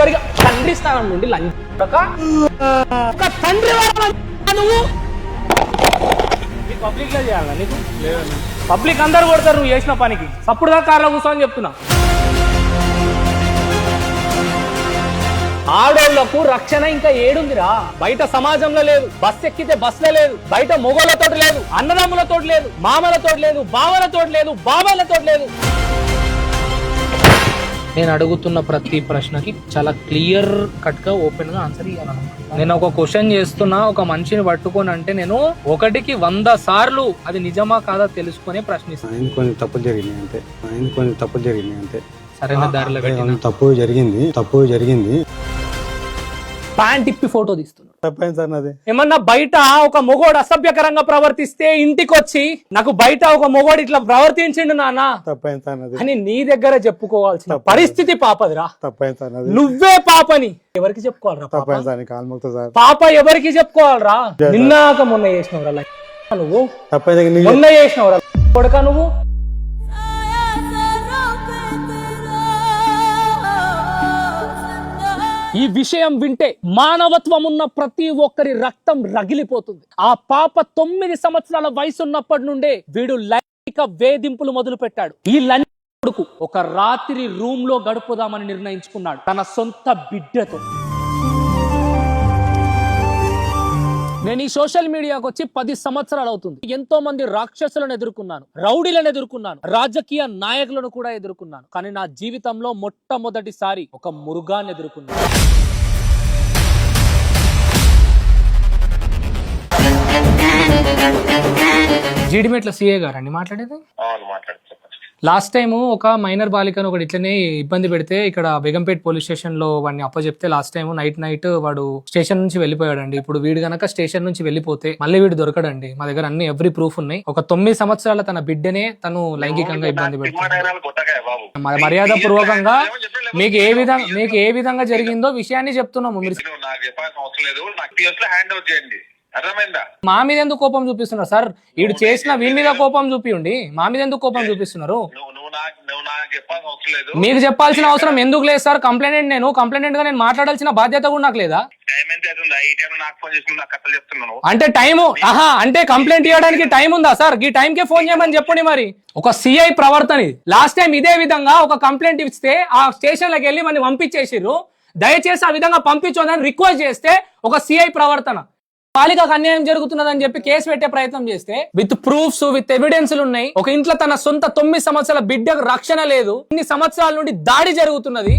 చివరిగా తండ్రి స్థానం నుండి ఒక తండ్రి నువ్వు? పబ్లిక్లో చేయాలా నీకు? పబ్లిక్ అందరు కొడతారు నువ్వు చేసిన పనికి. అప్పుడు దాకా కార్లో కూర్చోని చెప్తున్నా. ఆడోళ్ళకు రక్షణ ఇంకా ఏడుందిరా. బయట సమాజంలో లేదు. బస్ ఎక్కితే బస్సులో లేదు. బయట మొగోళ్ళతో లేదు. అన్నదమ్ములతో లేదు. మామలతో లేదు. బావలతో లేదు. బాబాలతో లేదు. నేను అడుగుతున్న ప్రతి ప్రశ్నకి చాలా క్లియర్ కట్గా ఓపెన్గా ఆన్సర్ ఇవ్వాలన్నమాట. నేను ఒక క్వశ్చన్ చేస్తున్నా ఒక మనిషిని పట్టుకొని అంటే నేను ఒకటికి వంద సార్లు అది నిజమా కాదా తెలుసుకొని ప్రశ్నిస్తాను కొన్ని తప్పులు జరిగినాయి అంతే. కొన్ని తప్పులు జరిగినాయి అంతే. సరైన దారిలో తప్పు జరిగింది తప్పు జరిగింది. ప్యాంట్ ఇప్పి ఫోటో తీస్తున్నాడు. సార్ నాది? ఏమన్నా బయట ఒక మొగోడు అసభ్యకరంగా ప్రవర్తిస్తే ఇంటికి వచ్చి నాకు బయట ఒక మొగోడు ఇట్లా ప్రవర్తించిండు నాన్న. తప్పైంది సార్ నాది? అని నీ దగ్గర చెప్పుకోవాల్సిన పరిస్థితి పాపదిరా. తప్పైంది సార్ నాది? నువ్వే పాపని. ఎవరికి చెప్పుకోవాలరా పాప? సార్ కాలు మొక్తా సార్. పాప ఎవరికి చెప్పుకోవాలరా? నిన్నాక మొన్న చేసినవరా నువ్వు నీ మొన్న చేసినవరా? కొడక నువ్వు? ఈ విషయం వింటే మానవత్వం ఉన్న ప్రతి ఒక్కరి రక్తం రగిలిపోతుంది. ఆ పాప తొమ్మిది సంవత్సరాల వయసు ఉన్నప్పటి నుండే వీడు లైంగిక వేధింపులు మొదలు పెట్టాడు ఈ లంచ కొడుకు ఒక రాత్రి రూమ్లో గడుపుదామని నిర్ణయించుకున్నాడు. తన సొంత బిడ్డతో. నేను ఈ సోషల్ మీడియాకు వచ్చి పది సంవత్సరాలు అవుతుంది. ఎంతో మంది రాక్షసులను ఎదుర్కొన్నాను రౌడీలను ఎదుర్కొన్నాను రాజకీయ నాయకులను కూడా ఎదుర్కొన్నాను. కానీ నా జీవితంలో మొట్టమొదటిసారి ఒక మురుగాన్ని ఎదుర్కొన్నాను. జీడిమెట్ల సిఏ గారండి మాట్లాడేది? అవును మాట్లాడు చెప్పండి లాస్ట్ టైం ఒక మైనర్ బాలికను ఒకటి ఇట్లనే ఇబ్బంది పెడితే ఇక్కడ బేగంపేట్ పోలీస్ స్టేషన్లో వాడిని అప్పచెప్తే లాస్ట్ టైం నైట్ నైట్ వాడు స్టేషన్ నుంచి వెళ్ళిపోయాడండి. ఇప్పుడు వీడు గనక స్టేషన్ నుంచి వెళ్ళిపోతే మళ్ళీ వీడు దొరకడండి. మా దగ్గర అన్ని ఎవ్రీ ప్రూఫ్ ఉన్నాయి. ఒక తొమ్మిది సంవత్సరాల తన బిడ్డనే తను లైంగికంగా ఇబ్బంది పెడుతుంది. మర్యాద పూర్వకంగా మీకు ఏ విధంగా మీకు ఏ విధంగా జరిగిందో విషయాన్ని చెప్తున్నాము. మీరు నువ్వు నాకు చెప్పాల్సిన అవసరం లేదు. నాకు టీఎస్లో హ్యాండ్ ఓవర్ చేయండి. అర్థమైందా? మా మీద ఎందుకు కోపం చూపిస్తున్నారు? సార్ వీడు చేసిన వీడి మీద కోపం చూపియండి. మా మీద ఎందుకు కోపం చూపిస్తున్నారు? నువ్వు నువ్వు నాకు నువ్వు నాకు చెప్పాల్సిన అవసరం లేదు. మీకు చెప్పాల్సిన అవసరం ఎందుకు లేదు సార్? కంప్లైంట్ నేను కంప్లైంట్గా నేను మాట్లాడాల్సిన బాధ్యత కూడా నాకు లేదా? టైం ఎంత అవుతుందా? ఈ టైం నాకు ఫోన్ చేసి నాకు కథలు చెప్తున్నాను అంటే టైము ఆహా అంటే కంప్లైంట్ ఇవ్వడానికి టైం ఉందా సార్? ఈ టైం కే ఫోన్ చేయమని చెప్పండి మరి. ఒక సిఐ ప్రవర్తన ఇది. లాస్ట్ టైం ఇదే విధంగా ఒక కంప్లైంట్ ఇస్తే ఆ స్టేషన్ లకి వెళ్ళి మనం పంపించేసిర్రు. దయచేసి ఆ విధంగా పంపించొద్దని రిక్వెస్ట్ చేస్తే ఒక సిఐ ప్రవర్తన. బాలికకు అన్యాయం జరుగుతున్నదని చెప్పి కేసు పెట్టే ప్రయత్నం చేస్తే విత్ ప్రూఫ్స్ విత్ ఎవిడెన్స్లు ఉన్నాయి ఒక ఇంట్లో తన సొంత తొమ్మిది సంవత్సరాల బిడ్డకు రక్షణ లేదు ఇన్ని సంవత్సరాల నుండి దాడి జరుగుతున్నది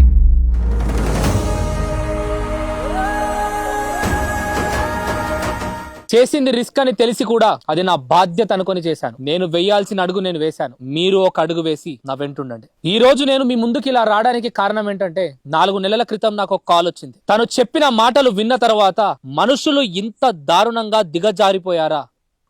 చేసింది రిస్క్ అని తెలిసి కూడా అది నా బాధ్యత అనుకొని చేశాను. నేను వేయాల్సిన అడుగు నేను వేశాను. మీరు ఒక అడుగు వేసి నా వెంటుండండి ఈ రోజు నేను మీ ముందుకు ఇలా రావడానికి కారణం ఏంటంటే నాలుగు నెలల క్రితం నాకు ఒక కాల్ వచ్చింది. తను చెప్పిన మాటలు విన్న తర్వాత మనుషులు ఇంత దారుణంగా దిగజారిపోయారా?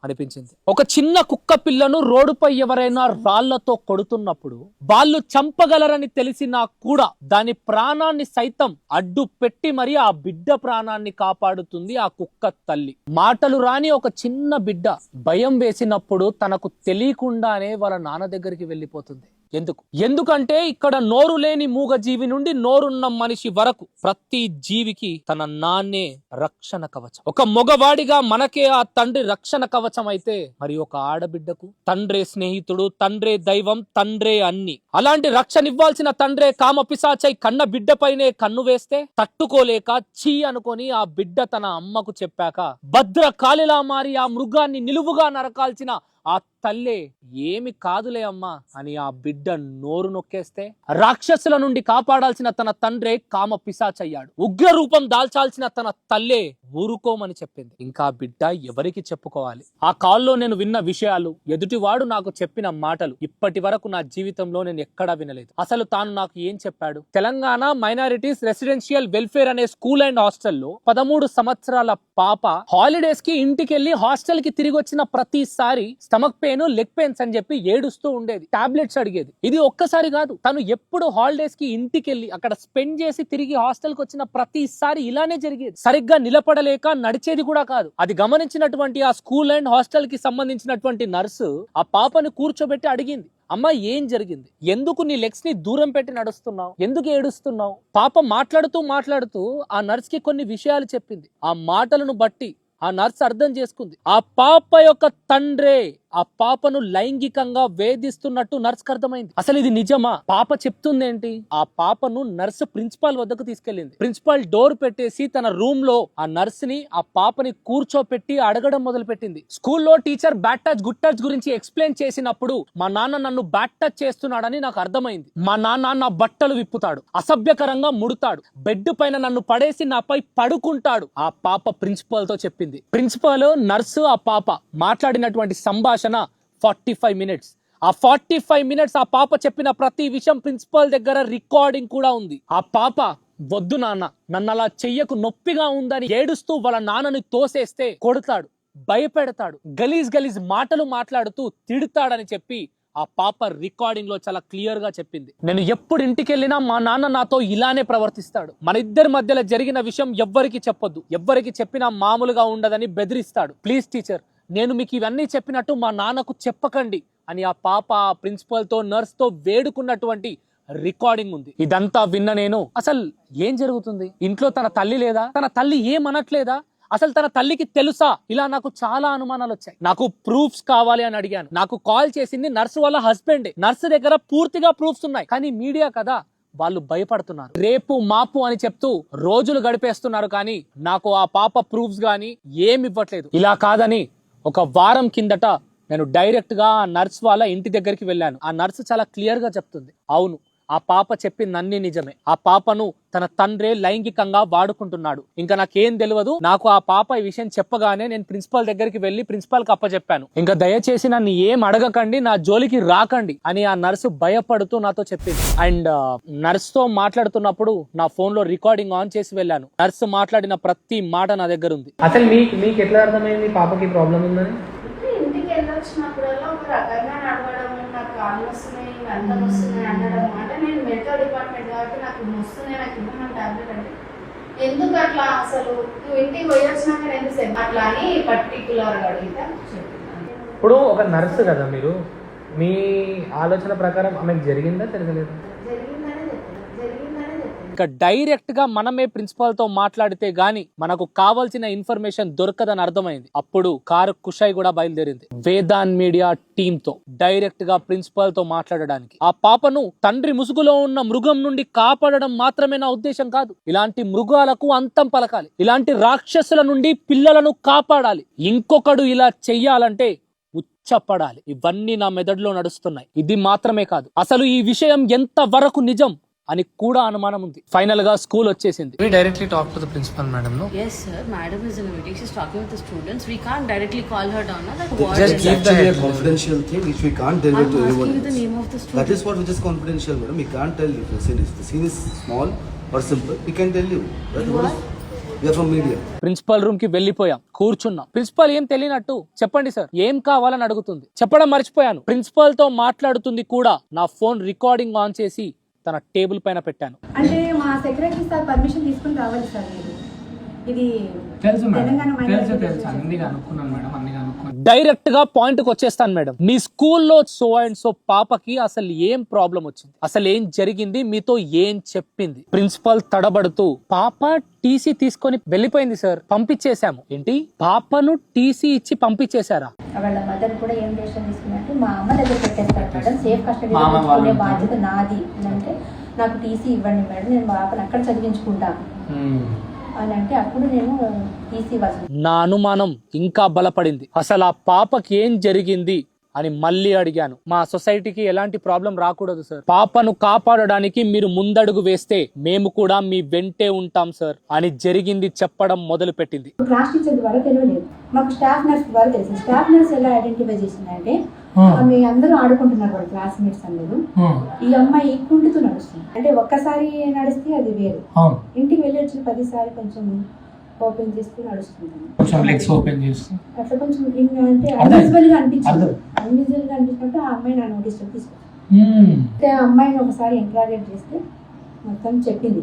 అనిపించింది. ఒక చిన్న కుక్క పిల్లను రోడ్డుపై ఎవరైనా రాళ్ళతో కొడుతున్నప్పుడు వాళ్ళు చంపగలరని తెలిసినా కూడా దాని ప్రాణాన్ని సైతం అడ్డు పెట్టి మరి ఆ బిడ్డ ప్రాణాన్ని కాపాడుతుంది ఆ కుక్క తల్లి. మాటలు రాని ఒక చిన్న బిడ్డ భయం వేసినప్పుడు తనకు తెలియకుండానే వాళ్ళ నాన్న దగ్గరికి వెళ్ళిపోతుంది. ఎందుకు? ఎందుకంటే ఇక్కడ నోరు లేని మూగ జీవి నుండి నోరున్న మనిషి వరకు ప్రతి జీవికి తన నాన్నే రక్షణ కవచం. ఒక మగవాడిగా మనకే ఆ తండ్రి రక్షణ కవచం అయితే మరి ఒక ఆడబిడ్డకు తండ్రే స్నేహితుడు తండ్రే దైవం తండ్రే అన్ని. అలాంటి రక్షణ ఇవ్వాల్సిన తండ్రే కామ పిశాచై కన్న బిడ్డపైనే కన్ను వేస్తే తట్టుకోలేక చీ అనుకొని ఆ బిడ్డ తన అమ్మకు చెప్పాక భద్ర కాలిలా మారి ఆ మృగాన్ని నిలువుగా నరకాల్సిన ఆ తల్లే ఏమి కాదులే అమ్మా అని ఆ బిడ్డ నోరు నొక్కేస్తే రాక్షసుల నుండి కాపాడాల్సిన తన తండ్రే కామ పిశాచయ్యాడు. ఉగ్ర రూపం దాల్చాల్సిన తన తల్లే ఊరుకోమని చెప్పింది. ఇంకా ఆ బిడ్డ ఎవరికి చెప్పుకోవాలి? ఆ కాల్లో నేను విన్న విషయాలు ఎదుటివాడు నాకు చెప్పిన మాటలు ఇప్పటి వరకు నా జీవితంలో నేను ఎక్కడా వినలేదు. అసలు తాను నాకు ఏం చెప్పాడు? తెలంగాణ మైనారిటీస్ రెసిడెన్షియల్ వెల్ఫేర్ అనే స్కూల్ అండ్ హాస్టల్లో పదమూడు సంవత్సరాల పాప హాలిడేస్కి ఇంటికెళ్ళి హాస్టల్కి తిరిగి వచ్చిన ప్రతిసారి స్టమక్ పెయిన్ లెగ్ పెయిన్స్ అని చెప్పి ఏడుస్తూ ఉండేది. టాబ్లెట్స్ అడిగేది. ఇది ఒక్కసారి కాదు. తను ఎప్పుడు హాలిడేస్కి ఇంటికి వెళ్ళి అక్కడ స్పెండ్ చేసి తిరిగి హాస్టల్కి వచ్చిన ప్రతిసారి ఇలానే జరిగేది. సరిగ్గా నిలబడలేక నడిచేది కూడా కాదు. అది గమనించినటువంటి ఆ స్కూల్ అండ్ హాస్టల్కి సంబంధించినటువంటి నర్సు ఆ పాపను కూర్చోబెట్టి అడిగింది. అమ్మ ఏం జరిగింది? ఎందుకు నీ లెగ్స్ని దూరం పెట్టి నడుస్తున్నావు? ఎందుకు ఏడుస్తున్నావు? పాప మాట్లాడుతూ మాట్లాడుతూ ఆ నర్స్కి కొన్ని విషయాలు చెప్పింది. ఆ మాటలను బట్టి ఆ నర్స్ అర్థం చేసుకుంది. ఆ పాప యొక్క తండ్రే ఆ పాపను లైంగికంగా వేధిస్తున్నట్టు నర్స్ అర్థమైంది. అసలు ఇది నిజమా? పాప చెప్తుంది ఏంటి ఆ పాపను నర్స్ ప్రిన్సిపాల్ వద్దకు తీసుకెళ్ళింది. ప్రిన్సిపాల్ డోర్ పెట్టేసి తన రూమ్లో ఆ నర్స్ని ఆ పాపని కూర్చోపెట్టి అడగడం మొదలు పెట్టింది స్కూల్లో teacher bad touch good touch గురించి ఎక్స్ప్లెయిన్ చేసినప్పుడు మా నాన్న నన్ను బ్యాట్ టచ్ చేస్తున్నాడని నాకు అర్థమైంది. మా నాన్న నా బట్టలు విప్పుతాడు అసభ్యకరంగా ముడుతాడు బెడ్ పైన నన్ను పడేసి నాపై పడుకుంటాడు ఆ పాప ప్రిన్సిపాల్తో చెప్పింది. ప్రిన్సిపాల్ నర్సు ఆ పాప మాట్లాడినటువంటి సంభాషణ ఫార్టీ ఫైవ్ మినిట్స్. ఆ ఫార్టీ ఫైవ్ మినిట్స్ ఆ పాప చెప్పిన ప్రతి విషయం ప్రిన్సిపాల్ దగ్గర రికార్డింగ్ కూడా ఉంది. ఆ పాప వద్దు నాన్న నన్ను అలా చెయ్యకు నొప్పిగా ఉందని ఏడుస్తూ వాళ్ళ నాన్నని తోసేస్తే కొడతాడు భయపెడతాడు గలీజ్ గలీజ్ మాటలు మాట్లాడుతూ తిడతాడని చెప్పి ఆ పాప రికార్డింగ్లో చాలా క్లియర్గా చెప్పింది. నేను ఎప్పుడు ఇంటికి వెళ్ళినా మా నాన్న నాతో ఇలానే ప్రవర్తిస్తాడు. మన ఇద్దరి మధ్యలో జరిగిన విషయం ఎవ్వరికి చెప్పొద్దు. ఎవ్వరికి చెప్పినా మామూలుగా ఉండదని బెదిరిస్తాడు. ప్లీజ్ టీచర్ నేను మీకు ఇవన్నీ చెప్పినట్టు మా నాన్నకు చెప్పకండి అని ఆ పాప ఆ ప్రిన్సిపల్తో నర్స్తో వేడుకున్నటువంటి రికార్డింగ్ ఉంది. ఇదంతా విన్న నేను అసలు ఏం జరుగుతుంది? ఇంట్లో తన తల్లి లేదా? తన తల్లి ఏమనట్లేదా? అసలు తన తల్లికి తెలుసా? ఇలా నాకు చాలా అనుమానాలు వచ్చాయి. నాకు ప్రూఫ్స్ కావాలి అని అడిగాను. నాకు కాల్ చేసింది నర్సు వాళ్ళ హస్బెండ్ నర్సు దగ్గర పూర్తిగా ప్రూఫ్స్ ఉన్నాయి. కానీ మీడియా కదా వాళ్ళు భయపడుతున్నారు. రేపు మాపు అని చెప్తూ రోజులు గడిపేస్తున్నారు కానీ నాకు ఆ పాప ప్రూఫ్స్ గాని ఏమి ఇవ్వట్లేదు. ఇలా కాదని ఒక వారం కిందట నేను డైరెక్ట్గా ఆ నర్స్ వాళ్ళ ఇంటి దగ్గరికి వెళ్ళాను. ఆ నర్స్ చాలా క్లియర్గా చెప్తుంది. అవును ఆ పాప చెప్పింది అన్ని నిజమే. ఆ పాపను తన తండ్రే లైంగికంగా వాడుకుంటున్నాడు. ఇంకా నాకేం తెలియదు నాకు ఆ పాప ఈ విషయం చెప్పగానే నేను ప్రిన్సిపాల్ దగ్గరికి వెళ్ళి ప్రిన్సిపాల్కి అప్పచెప్పాను ఇంకా దయచేసి నన్ను ఏం అడగకండి నా జోలికి రాకండి అని ఆ నర్సు భయపడుతూ నాతో చెప్పింది. అండ్ నర్స్తో మాట్లాడుతున్నప్పుడు నా ఫోన్లో రికార్డింగ్ ఆన్ చేసి వెళ్ళాను. నర్సు మాట్లాడిన ప్రతి మాట నా దగ్గర ఉంది అసలు మీకు మీకు ఎట్లా అర్థమైంది పాపకి ప్రాబ్లం ఉందని? ఇంటికి వెళ్ళొచ్చినప్పుడల్లా ఒక రకంగా నడవడం నాకు కాళ్ళు వస్తున్నాయి అంతం వస్తున్నాయి అనడం అంటే నేను మెడికల్ డిపార్ట్మెంట్ కాబట్టి నాకు వస్తున్నాయి నాకు ఇవ్వమని ఎందుకు అట్లా అసలు? నువ్వు ఇంటికి పోయొచ్చినాక ఎందుకు అట్లా అని పర్టికులర్గా అడిగితే ఇప్పుడు ఒక నర్సు కదా మీరు. మీ ఆలోచన ప్రకారం ఆమెకు జరిగిందా జరగలేదా జరిగిందనే చెప్తున్నా జరిగిందనే చెప్తున్నా ఇక డైరెక్ట్గా మనమే ప్రిన్సిపాల్తో మాట్లాడితే గాని మనకు కావాల్సిన ఇన్ఫర్మేషన్ దొరకదని అర్థమైంది. అప్పుడు కారు కుషాయి కూడా బయలుదేరింది. వేదాన్ మీడియా టీమ్తో డైరెక్ట్గా ప్రిన్సిపాల్తో మాట్లాడడానికి. ఆ పాపను తండ్రి ముసుగులో ఉన్న మృగం నుండి కాపాడడం మాత్రమే నా ఉద్దేశం కాదు. ఇలాంటి మృగాలకు అంతం పలకాలి. ఇలాంటి రాక్షసుల నుండి పిల్లలను కాపాడాలి. ఇంకొకడు ఇలా చెయ్యాలంటే ఉచ్చపడాలి ఇవన్నీ నా మెదడులో నడుస్తున్నాయి. ఇది మాత్రమే కాదు. అసలు ఈ విషయం ఎంత వరకు నిజం? అని కూడా అనుమానం ఉంది ఫైనల్గా స్కూల్ వచ్చేసింది directly talk to the principal madam no Yes, sir. Madam is in a meeting. She's talking with the students. We can't directly call her down. No? That Just what It's that? actually a confidential thing which we can't tell it I'm to anyone asking you the else. name of the student. That is what which is confidential, madam. We can't tell you. The scene is, the scene is small or simple. We can tell you. That's You what are? is- we are from media. Principal రూమ్కి వెళ్ళిపోయాం కూర్చున్నాం principal ఏం తెలియనట్టు చెప్పండి sir ఏం కావాలని అడుగుతుంది చెప్పడం మర్చిపోయాను ప్రిన్సిపల్తో మాట్లాడుతుంది కూడా నా ఫోన్ రికార్డింగ్ ఆన్ చేసి తన టేబుల్ పైన పెట్టాను. అంటే మా సెక్రటరీ సార్ పర్మిషన్ తీసుకుని రావాలి సార్ మీరు. ఇది తెలంగాణ మైనారిటీ డైరెక్ట్గా పాయింట్కి వచ్చేస్తాను మేడం. మీ స్కూల్లో సో అండ్ సో పాపకి అసలు ఏం ప్రాబ్లం వచ్చింది? అసలు ఏం జరిగింది? మీతో ఏం చెప్పింది? ప్రిన్సిపల్ తడబడుతూ పాప టీసీ తీసుకొని వెళ్ళిపోయింది సార్ పంపించేశాము. ఏంటి? పాపను టీసీ ఇచ్చి పంపించేశారా? వాళ్ళ మదర్ కూడా ఏం డెసిషన్ తీసుకున్నట్టు మా అమ్మ దగ్గర పెట్టేస్తారు మేడం సేఫ్ కస్టడీ మా అమ్మ వాళ్ళు తీసుకునే బాధ్యత నాది. అని అంటే నాకు టీసీ ఇవ్వండి మేడం నేను పాపను అక్కడ చదివించుకుంటాను అని అంటే అప్పుడు నేను నా అనుమానం ఇంకా బలపడింది. అసలు ఆ పాపకి ఏం జరిగింది? అని మళ్ళీ అడిగాను. మా సొసైటీకి ఎలాంటి ప్రాబ్లం రాకూడదు సార్. పాపను కాపాడడానికి మీరు ముందడుగు వేస్తే మేము కూడా మీ వెంటే ఉంటాం సార్ అని జరిగింది చెప్పడం మొదలు పెట్టింది క్లాస్ టీచర్ ద్వారా తెలియలేదు. మాకు స్టాఫ్ నర్స్ ద్వారా తెలిసింది. స్టాఫ్ నర్స్ ఎలా ఐడెంటిఫై చేసిందంటే ఆమె అందరూ ఆడుకుంటున్నారు వాళ్ళ క్లాస్మేట్స్ అందరూ. ఈ అమ్మాయి కుంటుతూ నడుస్తుంది. అంటే ఒక్కసారి నడిస్తే అది వేరు. ఇంటికి వెళ్ళి వచ్చిన పదిసారి కొంచెం ఓపెన్ చేసుకుని నడుస్తుంది కొంచెం లెగ్స్ ఓపెన్ చేసి అట్లా కొంచెం అంటే గా అనిపించింది. అర్థం. అన్విజువల్గా అనిపించినట్టు ఆ అమ్మాయి నా నోటీస్లో ఆ అమ్మాయిని ఒకసారి ఎంకరేజ్ చేస్తే మొత్తం చెప్పింది.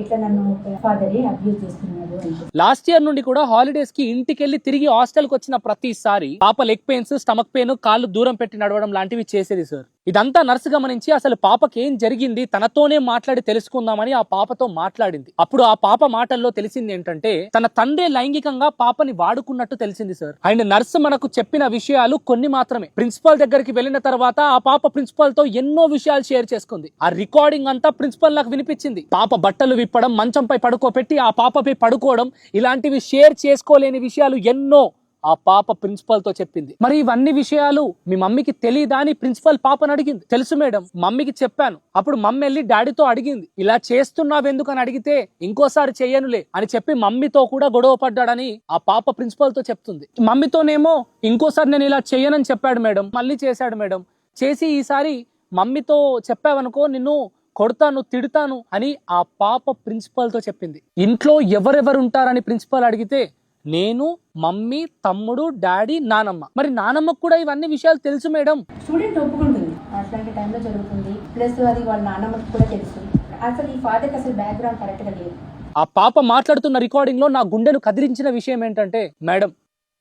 ఇట్లా నన్ను ఫాదరే అబ్యూజ్ చేస్తున్నాడు అని చెప్పి. లాస్ట్ ఇయర్ నుండి కూడా హాలిడేస్కి ఇంటికి వెళ్ళి తిరిగి హాస్టల్కి వచ్చిన ప్రతిసారి పాప లెగ్ పెయిన్స్ స్టమక్ పెయిన్ కాళ్ళు దూరం పెట్టి నడవడం లాంటివి చేసేది సార్ ఇదంతా నర్సు గమనించి అసలు పాపకి ఏం జరిగింది? తనతోనే మాట్లాడి తెలుసుకుందామని ఆ పాపతో మాట్లాడింది. అప్పుడు ఆ పాప మాటల్లో తెలిసింది ఏంటంటే తన తండ్రి లైంగికంగా పాపని వాడుకున్నట్టు తెలిసింది సార్. అండ్ నర్సు మనకు చెప్పిన విషయాలు కొన్ని మాత్రమే. ప్రిన్సిపాల్ దగ్గరికి వెళ్ళిన తర్వాత ఆ పాప ప్రిన్సిపాల్తో ఎన్నో విషయాలు షేర్ చేసుకుంది. ఆ రికార్డింగ్ అంతా ప్రిన్సిపల్ నాకు వినిపించింది. పాప బట్టలు విప్పడం మంచంపై పడుకోబెట్టి ఆ పాపపై పడుకోవడం ఇలాంటివి షేర్ చేసుకోలేని విషయాలు ఎన్నో ఆ పాప ప్రిన్సిపల్తో చెప్పింది. మరి ఇవన్నీ విషయాలు మీ మమ్మీకి తెలియదా అని ప్రిన్సిపల్ పాపను అడిగింది. తెలుసు మేడం మమ్మీకి చెప్పాను. అప్పుడు మమ్మీ వెళ్ళి డాడీతో అడిగింది. ఇలా చేస్తున్నావెందుకు అని అడిగితే ఇంకోసారి చెయ్యనులే అని చెప్పి మమ్మీతో కూడా గొడవ పడ్డాడని ఆ పాప ప్రిన్సిపల్తో చెప్తుంది. మమ్మీతోనేమో ఇంకోసారి నేను ఇలా చెయ్యనని చెప్పాడు మేడం మళ్ళీ చేశాడు మేడం. చేసి ఈసారి మమ్మీతో చెప్పావనుకో నిన్ను కొడతాను తిడతాను అని ఆ పాప ప్రిన్సిపల్తో చెప్పింది. ఇంట్లో ఎవరెవరు ఉంటారని ప్రిన్సిపల్ అడిగితే నేను మమ్మీ తమ్ముడు డాడీ నానమ్మ. మరి నానమ్మకు కూడా ఇవన్నీ విషయాలు తెలుసు మేడం? స్టూడెంట్ ఒప్పుకుంటుంది. అట్లాంటి టైంలో జరుగుతుంది. ప్లస్ అది వాళ్ళ నాన్నమ్మకి కూడా తెలుసు. అసలు ఈ ఫాదర్కి అసలు బ్యాక్గ్రౌండ్ కరెక్ట్గా లేదు. ఆ పాప మాట్లాడుతున్న రికార్డింగ్లో నా గుండెను కదిలించిన విషయం ఏంటంటే మేడం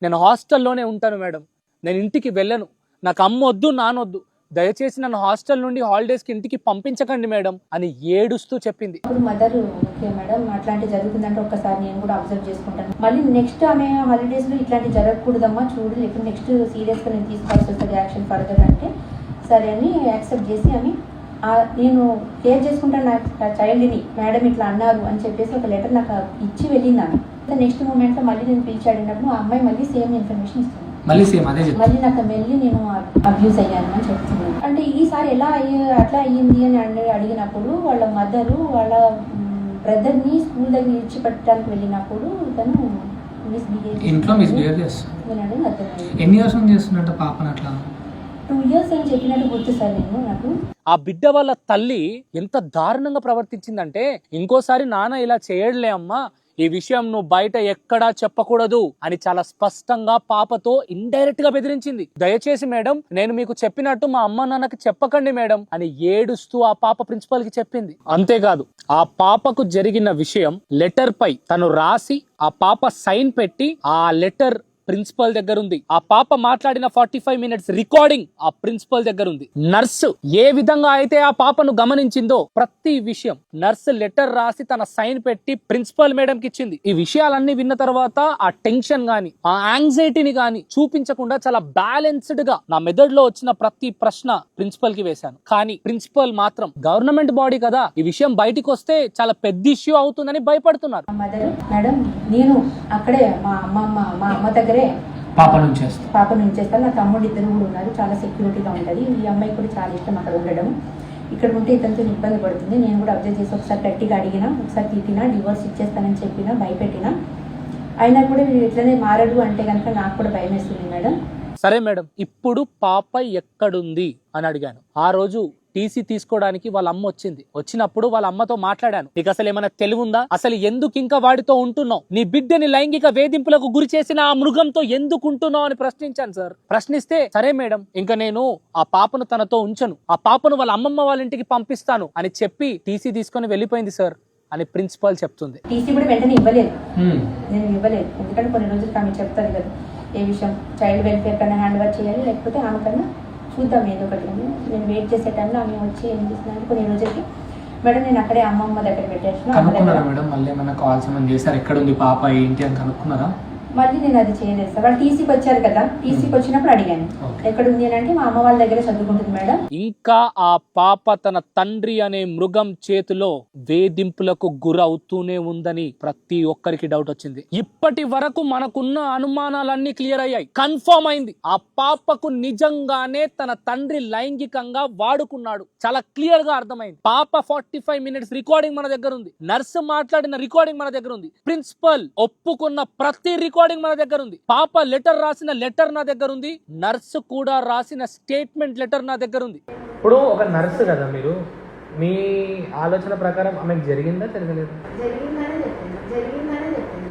నేను హాస్టల్లోనే ఉంటాను మేడం. నేను ఇంటికి వెళ్ళను. నాకు అమ్మ వద్దు నానొద్దు. దయచేసి నన్ను హాస్టల్ నుండి హాలిడేస్కి ఇంటికి పంపించకండి మేడం అని ఏడుస్తూ చెప్పింది. ఇప్పుడు మదర్ ఓకే మేడం అట్లాంటి జరుగుతుందంటే ఒక్కసారి నేను కూడా అబ్జర్వ్ చేసుకుంటాను. మళ్ళీ నెక్స్ట్ ఆమె హాలిడేస్లో ఇట్లాంటి జరగకూడదమ్మా చూడు లేకపోతే నెక్స్ట్ సీరియస్గా నేను తీసుకోవాల్సి వస్తుంది యాక్షన్ ఫర్దర్ అంటే సరే అని యాక్సెప్ట్ చేసి ఆమె నేను కేర్ చేసుకుంటాను నా చైల్డ్ని మేడం ఇట్లా అన్నారు అని చెప్పేసి ఒక లెటర్ నాకు ఇచ్చి వెళ్ళింది ఆమె. నెక్స్ట్ మూమెంట్లో మళ్ళీ నేను పిలిచి ఆ అమ్మాయి మళ్ళీ సేమ్ ఇన్ఫర్మేషన్ ఇస్తుంది. మళ్ళీ సేమ్ అదే మళ్ళీ నాకు వెళ్ళి నేను అబ్యూస్ అయ్యాను అని చెప్తున్నాను. అంటే ఈసారి ఎలా అయ్యి అట్లా అయ్యింది అని అడి- అడిగినప్పుడు వాళ్ళ మదరు వాళ్ళ బ్రదర్ని స్కూల్ దగ్గర ఇచ్చిపెట్టడానికి వెళ్ళినప్పుడు తను మిస్బిహేవ్ ఇంట్లో మిస్బిహేవ్ చేస్తాను ఎన్ని ఇయర్స్ నుంచి చేస్తున్నట్టు పాపను అట్లా? టూ ఇయర్స్ అని చెప్పినట్టు గుర్తు సార్ నేను నాకు. ఆ బిడ్డ వాళ్ళ తల్లి ఎంత దారుణంగా ప్రవర్తించిందంటే ఇంకోసారి నాన్న ఇలా చేయడలే అమ్మా ఈ విషయం నువ్వు బయట ఎక్కడా చెప్పకూడదు అని చాలా స్పష్టంగా పాపతో ఇండైరెక్ట్గా బెదిరించింది. దయచేసి మేడం నేను మీకు చెప్పినట్టు మా అమ్మ నాన్నకి చెప్పకండి మేడం అని ఏడుస్తూ ఆ పాప ప్రిన్సిపల్కి చెప్పింది. అంతేకాదు ఆ పాపకు జరిగిన విషయం లెటర్ పై తను రాసి ఆ పాప సైన్ పెట్టి ఆ లెటర్ ప్రిన్సిపల్ దగ్గర ఉంది ఆ పాప మాట్లాడిన ఫార్టీ ఫైవ్ మినిట్స్ రికార్డింగ్ ఆ ప్రిన్సిపల్ దగ్గర ఉంది నర్సు ఏ విధంగా అయితే ఆ పాపను గమనించిందో ప్రతి విషయం నర్సు లెటర్ రాసి తన సైన్ పెట్టి ప్రిన్సిపల్ మేడం కి ఇచ్చింది. ఈ విషయాలన్నీ విన్న తర్వాత ఆ టెన్షన్ గాని ఆ యాంగ్జైటీని గాని చూపించకుండా చాలా బ్యాలెన్స్డ్గా నా మెదడులో వచ్చిన ప్రతి ప్రశ్న ప్రిన్సిపల్కి వేశాను. కానీ ప్రిన్సిపల్ మాత్రం గవర్నమెంట్ బాడీ కదా ఈ విషయం బయటికి వస్తే చాలా పెద్ద ఇష్యూ అవుతుందని భయపడుతున్నారు. మదర్ మేడం నేను అక్కడే మా అమ్మమ్మ మా అమ్మ దగ్గర పాప నుంచి పాప నుంచేస్తాను నా తమ్ముడు ఇద్దరు కూడా ఉన్నారు. చాలా సెక్యూరిటీగా ఉంటుంది. ఈ అమ్మాయి కూడా చాలా ఇష్టం అక్కడ ఉండడం. ఇక్కడ ఉంటే ఇతనితో ఇబ్బంది పడుతుంది. నేను కూడా అబ్జర్వ్ చేసి ఒకసారి గట్టిగా అడిగినా ఒకసారి తిట్టినా డివోర్స్ ఇచ్చేస్తానని చెప్పినా భయపెట్టినా. అయినా కూడా వీడు ఇట్లనే మారడు అంటే కనుక నాకు కూడా భయం వేస్తుంది మేడం. సరే మేడం. ఇప్పుడు పాప ఎక్కడుంది అని అడిగాను. ఆ రోజు టీసీ తీసుకోవడానికి వాళ్ళ అమ్మ వచ్చింది. వచ్చినప్పుడు వాళ్ళ అమ్మతో మాట్లాడాను. నీకు అసలు ఏమైనా తెలివుందా? అసలు ఎందుకు ఇంకా వాడితో ఉంటున్నావు? నీ బిడ్డని లైంగిక వేధింపులకు గురి చేసిన ఆ మృగంతో ఎందుకు ఉంటున్నావు అని ప్రశ్నించాను సార్. ప్రశ్నిస్తే సరే మేడం ఇంకా నేను ఆ పాపను తనతో ఉంచను. ఆ పాపను వాళ్ళ అమ్మమ్మ వాళ్ళ ఇంటికి పంపిస్తాను అని చెప్పి టీసీ తీసుకొని వెళ్ళిపోయింది సార్ అని ప్రిన్సిపాల్ చెప్తుంది. టీసీ కూడా వెంటనే ఇవ్వలేదు. నేను ఇవ్వలేదు. ఎందుకంటే కొన్ని రోజులకి ఆమె చెప్తారు కదా ఏ విషయం? చైల్డ్ వెల్ఫేర్ కన్నా హ్యాండ్ ఓవర్ చేయాలి లేకపోతే ఆమె కన్నా చూద్దాం ఏదో ఒకటి. నేను వెయిట్ చేసే టైంలో ఆమె వచ్చి ఏం చేసిందంటే కొన్ని రోజులకి మేడం నేను అక్కడే అమ్మమ్మ దగ్గర పెట్టేసిన కనుక్కున్నారా మేడం? మళ్ళీ ఏమైనా కాల్స్ ఏమైనా చేశారు? ఎక్కడ ఉంది పాప? ఏంటి అని కనుక్కున్నారా? మళ్ళీ నేను అది చేయలేదు సార్ వాళ్ళు టీసీకి వచ్చారు కదా టీసీకి వచ్చినప్పుడు అడిగాను. ఎక్కడ ఉంది అని అంటే మా అమ్మ వాళ్ళ దగ్గర చదువుకుంటుంది మేడం. ఇంకా ఆ పాప తన తండ్రి అనే మృగం చేతిలో వేధింపులకు గురవుతూనే ఉందని ప్రతి ఒక్కరికి డౌట్ వచ్చింది. ఇప్పటి వరకు మనకున్న అనుమానాలన్నీ క్లియర్ అయ్యాయి. కన్ఫర్మ్ అయింది. ఆ పాపకు నిజంగానే తన తండ్రి లైంగికంగా వాడుకున్నాడు. చాలా క్లియర్గా అర్థమైంది. పాప ఫార్టీ ఫైవ్ మినిట్స్ రికార్డింగ్ మన దగ్గర ఉంది. నర్సు మాట్లాడిన రికార్డింగ్ మన దగ్గర ఉంది. ప్రిన్సిపల్ ఒప్పుకున్న ప్రతి రికార్డింగ్ మన దగ్గర ఉంది. పాప లెటర్ రాసిన లెటర్ నా దగ్గర ఉంది. నర్సు కూడా రాసిన స్టేట్మెంట్ లెటర్ నా దగ్గర ఉంది. ఇప్పుడు ఒక నర్సు కదా మీరు? మీ ఆలోచన ప్రకారం ఆమెకు జరిగిందా జరగలేదు?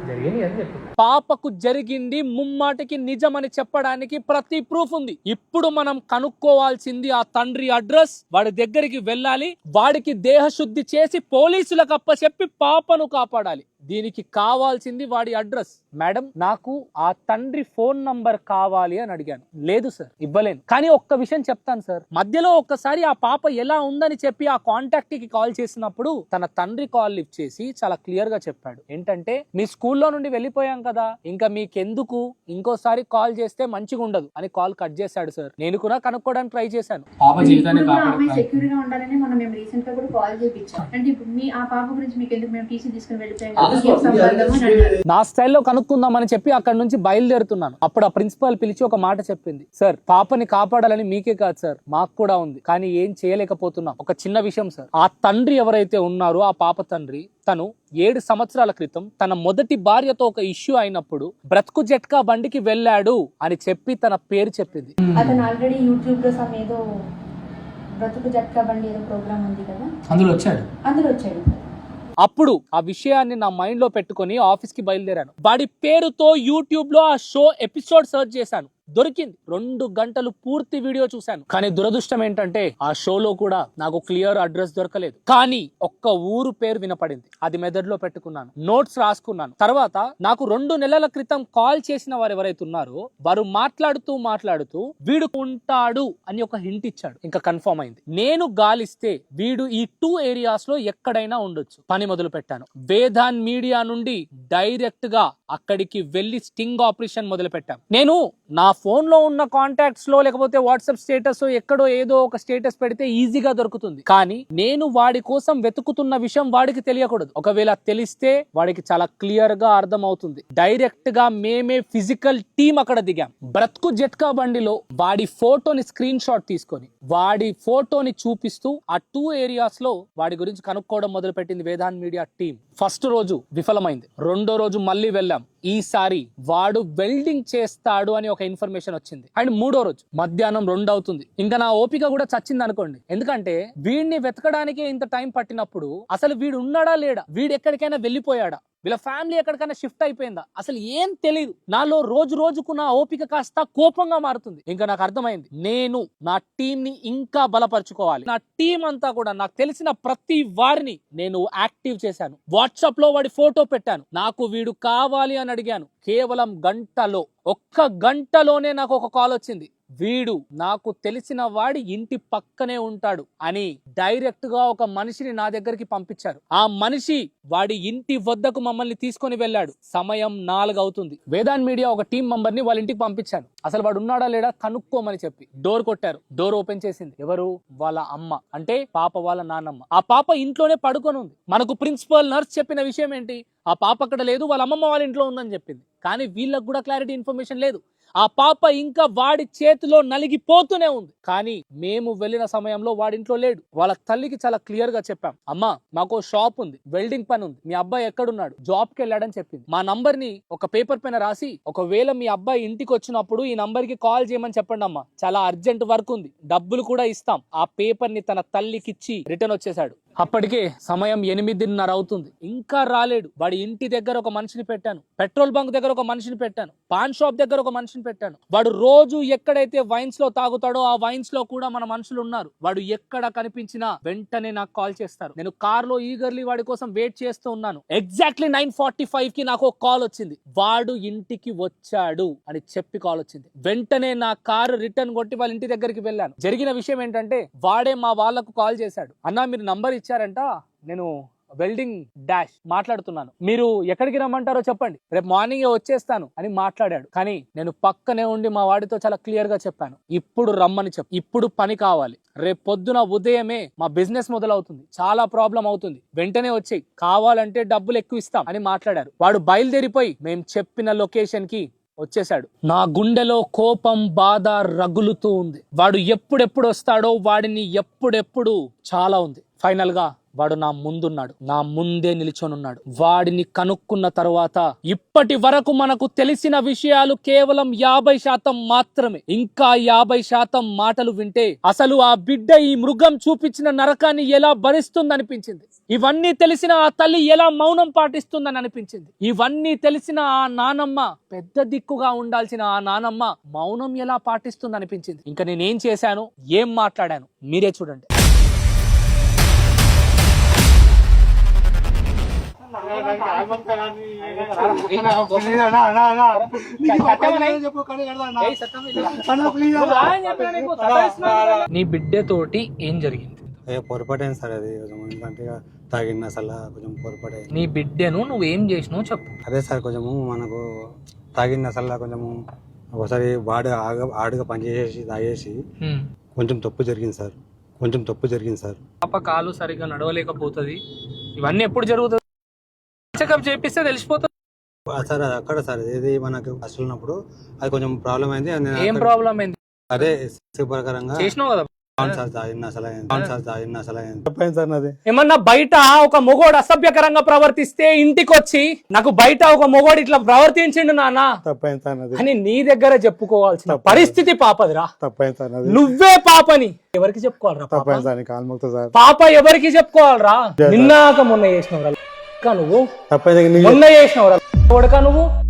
జరిగింది అని చెప్పి. పాపకు జరిగింది ముమ్మాటికి నిజమని చెప్పడానికి ప్రతి ప్రూఫ్ ఉంది. ఇప్పుడు మనం కనుక్కోవాల్సింది ఆ తండ్రి అడ్రస్. వాడి దగ్గరికి వెళ్ళాలి. వాడికి దేహశుద్ధి చేసి పోలీసులకు అప్పచెప్పి పాపను కాపాడాలి. దీనికి కావాల్సింది వాడి అడ్రస్. మేడం నాకు ఆ తండ్రి ఫోన్ నంబర్ కావాలి అని అడిగాను. లేదు సార్ ఇవ్వలేను. కానీ ఒక్క విషయం చెప్తాను సార్. మధ్యలో ఒక్కసారి ఆ పాప ఎలా ఉందని చెప్పి ఆ కాంటాక్ట్కి కాల్ చేసినప్పుడు తన తండ్రి కాల్ లిఫ్ట్ చేసి చాలా క్లియర్గా చెప్పాడు. ఏంటంటే మీ స్కూల్లో నుండి వెళ్ళిపోయాం కదా ఇంకా మీకెందుకు ఇంకోసారి కాల్ చేస్తే మంచిగా ఉండదు అని కాల్ కట్ చేశాడు సార్. నేను కూడా కనుక్కోవడానికి ట్రై చేశాను. పాప జీవితాన్ని ఇప్పుడు కూడా ఆమె కాపాడుతాను సెక్యూర్గా ఉండాలని మనం మేము రీసెంట్గా కూడా కాల్ చేయించాం అంటే ఇప్పుడు మీ ఆ పాప గురించి మీకు ఎందుకు మేము టీసీ తీసుకుని వెళ్ళిపోయాం నా స్టైల్లో కనుక్కుందామని చెప్పి అక్కడ నుంచి బయలుదేరుతున్నాను. అప్పుడు ఆ ప్రిన్సిపాల్ పిలిచి ఒక మాట చెప్పింది. సార్ పాపని కాపాడాలని మీకే కాదు సార్ మాకు కూడా ఉంది. కానీ ఏం చేయలేకపోతున్నాం. ఒక చిన్న విషయం సార్. ఆ తండ్రి ఎవరైతే ఉన్నారో ఆ పాప తండ్రి తను ఏడు సంవత్సరాల క్రితం తన మొదటి భార్యతో ఒక ఇష్యూ అయినప్పుడు బ్రతుకు జట్కా బండికి వెళ్ళాడు అని చెప్పి తన పేరు చెప్పింది. అతను ఆల్రెడీ యూట్యూబ్లో సమ్ ఏదో బ్రతుకు జట్కా బండి ఏదో ప్రోగ్రామ్ ఉంది కదా? అందులో వచ్చాడు. అందులో వచ్చాడు. అప్పుడు ఆ విషయాన్ని నా మైండ్లో పెట్టుకొని ఆఫీస్కి బయలుదేరాను. వాడి పేరుతో యూట్యూబ్లో ఆ షో ఎపిసోడ్ సర్చ్ చేశాను. దొరికింది. రెండు గంటలు పూర్తి వీడియో చూశాను. కానీ దురదృష్టం ఏంటంటే ఆ షోలో కూడా నాకు క్లియర్ అడ్రస్ దొరకలేదు. కానీ ఒక్క ఊరు పేరు వినపడింది. అది మెదడులో పెట్టుకున్నాను. నోట్స్ రాసుకున్నాను. తర్వాత నాకు రెండు నెలల క్రితం కాల్ చేసిన వారు ఎవరైతే ఉన్నారో వారు మాట్లాడుతూ మాట్లాడుతూ వీడు ఉంటాడు అని ఒక హింట్ ఇచ్చాడు. ఇంకా కన్ఫర్మ్ అయింది. నేను గాలిస్తే వీడు ఈ టూ ఏరియాస్లో ఎక్కడైనా ఉండొచ్చు. పని మొదలు పెట్టాను. వేదాన్ మీడియా నుండి డైరెక్ట్గా అక్కడికి వెళ్ళి స్టింగ్ ఆపరేషన్ మొదలు పెట్టాను నేను నా ఫోన్లో ఉన్న కాంటాక్ట్స్లో లేకపోతే వాట్సాప్ స్టేటస్ ఎక్కడో ఏదో ఒక స్టేటస్ పెడితే ఈజీగా దొరుకుతుంది. కానీ నేను వాడి కోసం వెతుకుతున్న విషయం వాడికి తెలియకూడదు. ఒకవేళ తెలిస్తే వాడికి చాలా క్లియర్గా అర్థం అవుతుంది డైరెక్ట్గా మేమే ఫిజికల్ టీం అక్కడ దిగాం. బ్రతుకు జట్కా బండిలో వాడి ఫోటోని స్క్రీన్ షాట్ తీసుకొని వాడి ఫోటోని చూపిస్తూ ఆ టూ ఏరియాస్లో వాడి గురించి కనుక్కోవడం మొదలు పెట్టింది వేదాన్ మీడియా టీం ఫస్ట్ రోజు విఫలమైంది. రెండో రోజు మళ్ళీ వెళ్ళాం. ఈసారి వాడు వెల్డింగ్ చేస్తాడు అని ఒక ఇన్ఫర్మేషన్ వచ్చింది. అండ్ మూడో రోజు మధ్యాహ్నం రెండు అవుతుంది ఇంకా నా ఓపిక కూడా చచ్చింది అనుకోండి. ఎందుకంటే వీడిని వెతకడానికి ఇంత టైం పట్టినప్పుడు అసలు వీడు ఉన్నాడా లేడా? వీడు ఎక్కడికైనా వెళ్ళిపోయాడా? వీళ్ళ ఫ్యామిలీ ఎక్కడికైనా షిఫ్ట్ అయిపోయిందా? అసలు ఏం తెలియదు నాలో రోజు రోజుకు నా ఓపిక కాస్త కోపంగా మారుతుంది. ఇంకా నాకు అర్థమైంది. నేను నా టీం ని ఇంకా బలపరుచుకోవాలి. నా టీం అంతా కూడా నాకు తెలిసిన ప్రతి వారిని నేను యాక్టివ్ చేశాను. వాట్సాప్లో వాడి ఫోటో పెట్టాను. నాకు వీడు కావాలి అని అడిగాను. కేవలం గంటలో ఒక్క గంటలోనే నాకు ఒక కాల్ వచ్చింది. వీడు నాకు తెలిసిన వాడి ఇంటి పక్కనే ఉంటాడు అని డైరెక్ట్గా ఒక మనిషిని నా దగ్గరికి పంపించారు. ఆ మనిషి వాడి ఇంటి వద్దకు మమ్మల్ని తీసుకొని వెళ్ళాడు. సమయం నాలుగు అవుతుంది వేదాన్ మీడియా ఒక టీం మెంబర్ని వాళ్ళ ఇంటికి పంపించాను అసలు వాడు ఉన్నాడా లేడా కనుక్కోమని చెప్పి డోర్ కొట్టారు. డోర్ ఓపెన్ చేసింది. ఎవరు? వాళ్ళ అమ్మ. అంటే పాప వాళ్ళ నాన్నమ్మ. ఆ పాప ఇంట్లోనే పడుకొని ఉంది. మనకు ప్రిన్సిపల్ నర్స్ చెప్పిన విషయం ఏంటి? ఆ పాప అక్కడ లేదు వాళ్ళ అమ్మమ్మ వాళ్ళ ఇంట్లో ఉందని చెప్పింది. కానీ వీళ్ళకు కూడా క్లారిటీ ఇన్ఫర్మేషన్ లేదు. ఆ పాప ఇంకా వాడి చేతిలో నలిగిపోతూనే ఉంది. కానీ మేము వెళ్ళిన సమయంలో వాడింట్లో లేడు. వాళ్ళ తల్లికి చాలా క్లియర్గా చెప్పాం. అమ్మా మాకు షాప్ ఉంది. వెల్డింగ్ పని ఉంది. మీ అబ్బాయి ఎక్కడున్నాడు? జాబ్కి వెళ్ళాడని చెప్పింది. మా నంబర్ని ఒక పేపర్ పైన రాసి ఒకవేళ మీ అబ్బాయి ఇంటికి వచ్చినప్పుడు ఈ నంబర్కి కాల్ చేయమని చెప్పండి అమ్మా. చాలా అర్జెంట్ వర్క్ ఉంది. డబ్బులు కూడా ఇస్తాం. ఆ పేపర్ని తన తల్లికిచ్చి రిటర్న్ వచ్చేసాడు. అప్పటికే సమయం ఎనిమిదిన్నర అవుతుంది. ఇంకా రాలేడు. వాడి ఇంటి దగ్గర ఒక మనిషిని పెట్టాను. పెట్రోల్ బంక్ దగ్గర ఒక మనిషిని పెట్టాను. పాన్ షాప్ దగ్గర ఒక మనిషిని పెట్టాను. వాడు రోజు ఎక్కడైతే వైన్స్లో తాగుతాడో ఆ వైన్స్లో కూడా మన మనుషులు ఉన్నారు. వాడు ఎక్కడ కనిపించినా వెంటనే నాకు కాల్ చేస్తారు. నేను కార్లో ఈగర్లీ వాడి కోసం వెయిట్ చేస్తూ ఉన్నాను. ఎగ్జాక్ట్లీ నైన్ ఫార్టీ ఫైవ్కి నాకు ఒక కాల్ వచ్చింది. వాడు ఇంటికి వచ్చాడు అని చెప్పి కాల్ వచ్చింది. వెంటనే నా కారు రిటర్న్ కొట్టి వాళ్ళ ఇంటి దగ్గరికి వెళ్ళాను. జరిగిన విషయం ఏంటంటే వాడే మా వాళ్ళకు కాల్ చేశాడు. అన్నా మీరు నంబర్ ఇచ్చారంట. నేను వెల్డింగ్ డాష్ మాట్లాడుతున్నాను. మీరు ఎక్కడికి రమ్మంటారో చెప్పండి. రేపు మార్నింగ్ వచ్చేస్తాను అని మాట్లాడాడు. కానీ నేను పక్కనే ఉండి మా వాడితో చాలా క్లియర్గా చెప్పాను. ఇప్పుడు రమ్మని చెప్పు. ఇప్పుడు పని కావాలి. రేపు పొద్దున ఉదయమే మా బిజినెస్ మొదలవుతుంది. చాలా ప్రాబ్లం అవుతుంది. వెంటనే వచ్చేయి. కావాలంటే డబ్బులు ఎక్కువ ఇస్తాం అని మాట్లాడారు. వాడు బయలుదేరిపోయి మేము చెప్పిన లొకేషన్కి వచ్చేసాడు నా గుండెలో కోపం బాధ రగులుతూ ఉంది. వాడు ఎప్పుడెప్పుడు వస్తాడో వాడిని ఎప్పుడెప్పుడు చాలా ఉంది. ఫైనల్గా వాడు నా ముందున్నాడు. నా ముందే నిలిచొనున్నాడు. వాడిని కనుక్కున్న తర్వాత ఇప్పటి వరకు మనకు తెలిసిన విషయాలు కేవలం యాభై శాతం మాత్రమే. ఇంకా యాభై శాతం మాటలు వింటే అసలు ఆ బిడ్డ ఈ మృగం చూపించిన నరకాన్ని ఎలా భరిస్తుందనిపించింది? ఇవన్నీ తెలిసిన ఆ తల్లి ఎలా మౌనం పాటిస్తుందని అనిపించింది ఇవన్నీ తెలిసిన ఆ నానమ్మ పెద్ద దిక్కుగా ఉండాల్సిన ఆ నానమ్మ మౌనం ఎలా పాటిస్తుంది అనిపించింది ఇంకా నేనేం చేశాను? ఏం మాట్లాడాను? మీరే చూడండి. నీ బిడ్డతోటి ఏం జరిగింది? ఏ పొరపాటైంది సార్ అది. ఎందుకంటే తాగిన అసలు కొంచెం పొరపాటే నీ బిడ్డను నువ్వేం చేసినావు చెప్పు. అదే సార్ కొంచెము మనకు తాగిన అసలు కొంచెము ఒకసారి వాడు ఆగ ఆడుగా పనిచేసి తాగేసి కొంచెం తప్పు జరిగింది సార్. కొంచెం తప్పు జరిగింది సార్. పాప కాలు సరిగ్గా నడవలేకపోతుంది. ఇవన్నీ ఎప్పుడు జరుగుతుంది? చెకప్ చేపిస్తే తెలిసిపోతుంది. సార్ అది అక్కడ సార్ ఏది మనకు అసలు ఉన్నప్పుడు అది కొంచెం ప్రాబ్లం అయింది. నేను ఏం అక్కడ- ప్రాబ్లం ఏంది అదే ప్రకారంగా చేసినావు కదా? అవును సార్ తాగిన అసలు అయింది. అవును సార్ తాగిన అసలు అయింది. తప్పైంది సార్ నాది? ఏమన్నా బయట ఒక మొగోడు అసభ్యకరంగా ప్రవర్తిస్తే ఇంటికి వచ్చి నాకు బయట ఒక మొగోడు ఇట్లా ప్రవర్తించిండు నాన్న. తప్పైంది సార్ నాది? అని నీ దగ్గర చెప్పుకోవాల్సిన పరిస్థితి పాపదిరా. తప్పైంది సార్ నాది? నువ్వే పాపని. ఎవరికి చెప్పుకోవాలరా పాప? తప్పైంది సార్ కాలు మొక్తా సార్. పాప ఎవరికి చెప్పుకోవాలరా? నిన్నాక మొన్న చేసినవరా? నువ్వు. తప్పైంది నీ మొన్న చేసినవరా. కొడక నువ్వు?